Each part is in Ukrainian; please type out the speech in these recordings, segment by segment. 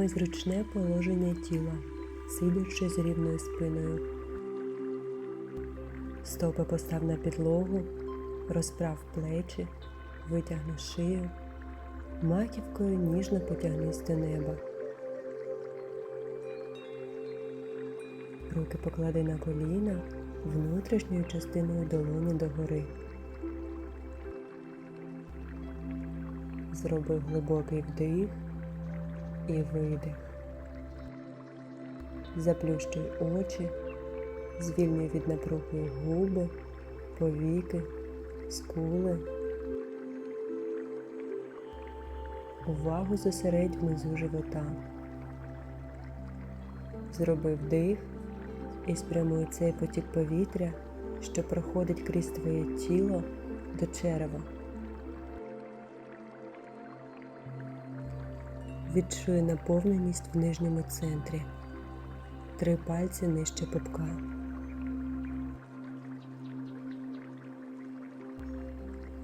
Прийми зручне положення тіла, сидячи з рівною спиною. Стопи постав на підлогу, розправ плечі, витягни шию, маківкою ніжно потягнись до неба. Руки поклади на коліна внутрішньою частиною долоні догори. Зроби глибокий вдих і видих. Заплющуй очі, звільнюй від напруги губи, повіки, скули. Увагу зосередь внизу живота. Зроби вдих і спрямуй цей потік повітря, що проходить крізь твоє тіло до черева. Відчуй наповненість в нижньому центрі. Три пальці нижче пупка.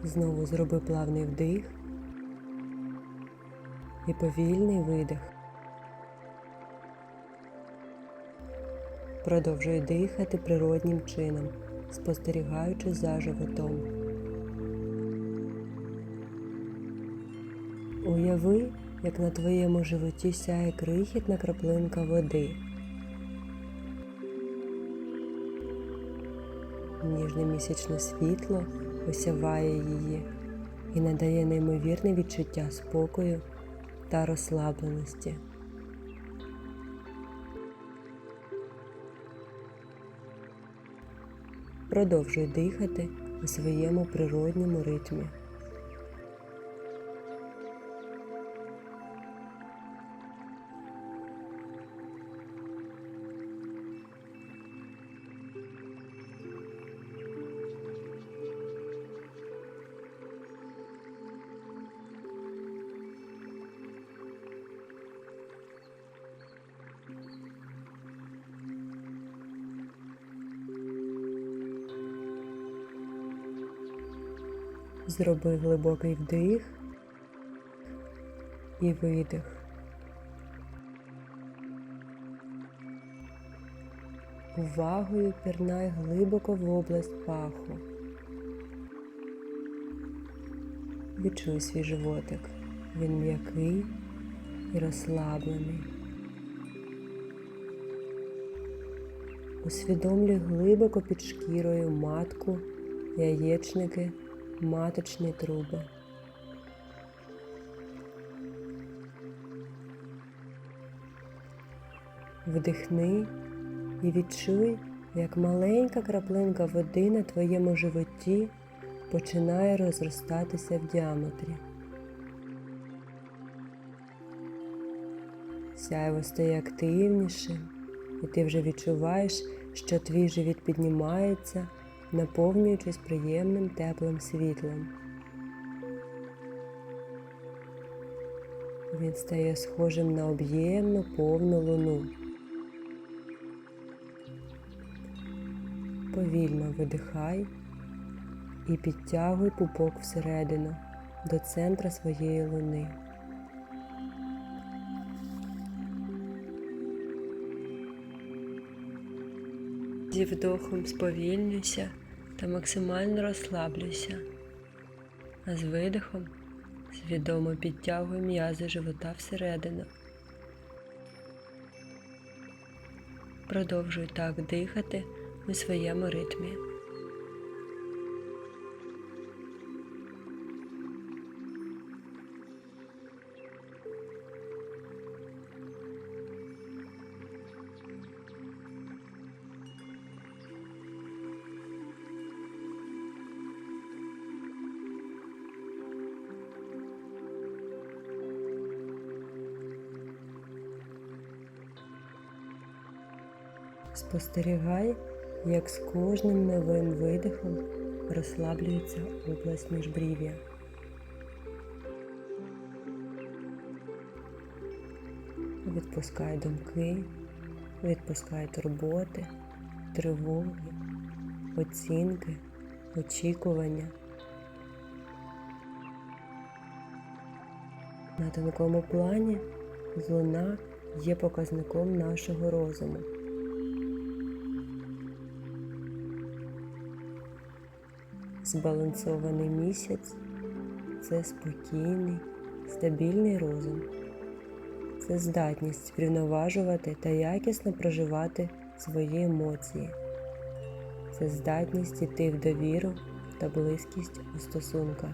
Знову зроби плавний вдих і повільний видих. Продовжуй дихати природнім чином, спостерігаючи за животом. Уяви, як на твоєму животі сяє крихітна краплинка води. Ніжне місячне світло осяває її і надає неймовірне відчуття спокою та розслабленості. Продовжуй дихати у своєму природньому ритмі. Зроби глибокий вдих і видих. Увагою пірнай глибоко в область паху. Відчуй свій животик. Він м'який і розслаблений. Усвідомлюй глибоко під шкірою матку, яєчники маточні труби. Вдихни і відчуй, як маленька краплинка води на твоєму животі починає розростатися в діаметрі. Сяйво стає активнішим, і ти вже відчуваєш, що твій живіт піднімається наповнюючись приємним теплим світлом. Він стає схожим на об'ємну повну луну. Повільно видихай і підтягуй пупок всередину до центра своєї луни. Зі вдохом сповільнюйся та максимально розслаблюйся, а з видихом свідомо підтягуй м'язи живота всередину. Продовжуй так дихати у своєму ритмі. Спостерігай, як з кожним новим видихом розслаблюється область міжбрів'я. Відпускай думки, відпускай турботи, тривоги, оцінки, очікування. На тонкому плані луна є показником нашого розуму. Збалансований місяць це спокійний, стабільний розум. Це здатність врівноважувати та якісно проживати свої емоції. Це здатність йти в довіру та близькість у стосунках.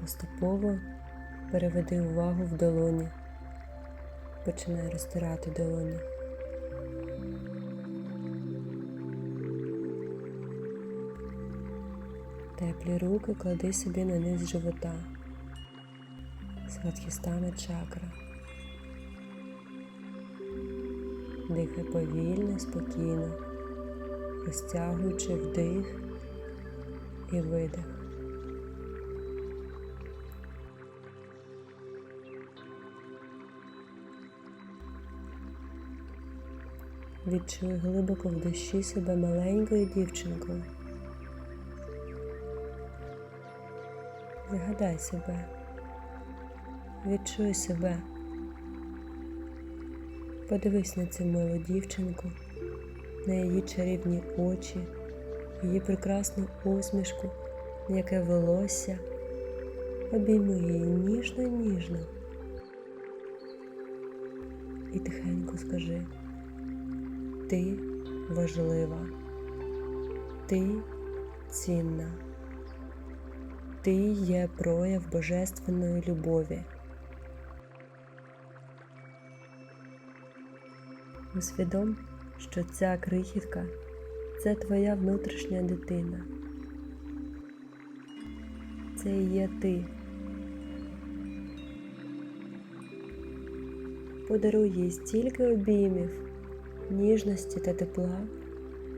Поступово переведи увагу в долоні. Починай розтирати долоні. Теплі руки клади собі на низ живота. Сватхістана чакра. Дихай повільно, спокійно, розтягуючи вдих і видих. Відчуй глибоко в душі себе маленькою дівчинкою. Згадай себе, відчуй себе. Подивись на цю милу дівчинку, на її чарівні очі, її прекрасну усмішку, м'яке волосся. Обійми її ніжно-ніжно. І тихенько скажи. Ти важлива, ти цінна, ти є прояв божественної любові. Усвідом, що ця крихітка це твоя внутрішня дитина. Це і є ти. Подаруй їй стільки обіймів ніжності та тепла,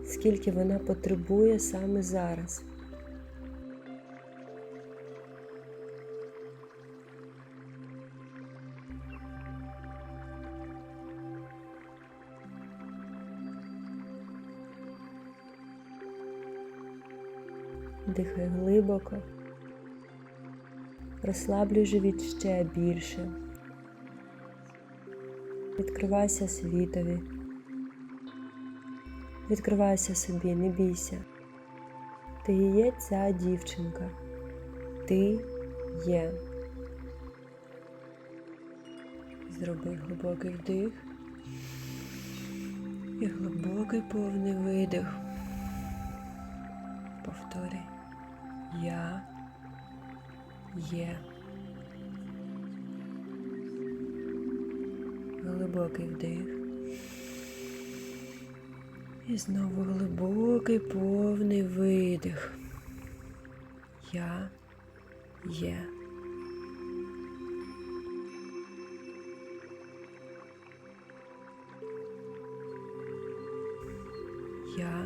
скільки вона потребує саме зараз. Дихай глибоко, розслаблюй живіт ще більше, відкривайся світові. Відкривайся собі, не бійся. Ти є ця дівчинка. Ти є. Зроби глибокий вдих і глибокий повний видих. Повтори. Я є. Глибокий вдих. І знову глибокий повний видих. Я є. Я.